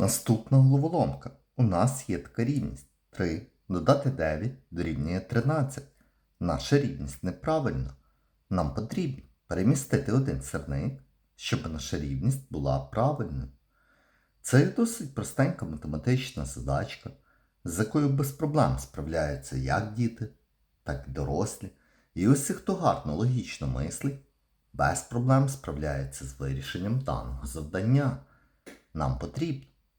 Наступна головоломка. У нас є така рівність. 3 додати 9 дорівнює 13. Наша рівність неправильна. Нам потрібно перемістити один сірник, щоб наша рівність була правильною. Це досить простенька математична задачка, з якою без проблем справляються як діти, так і дорослі. І усі, хто гарно логічно мислить, без проблем справляється з вирішенням даного завдання. Нам потрібно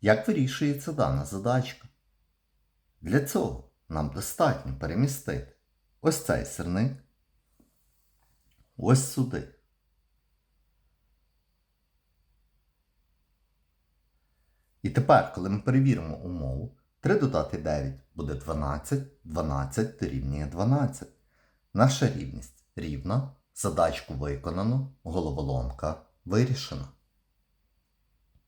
Як вирішується дана задачка? Для цього нам достатньо перемістити ось цей сирник ось сюди. І тепер, коли ми перевіримо умову, 3 додати 9 буде 12, 12 дорівнює 12. Наша рівність рівна, задачку виконано, головоломка вирішена.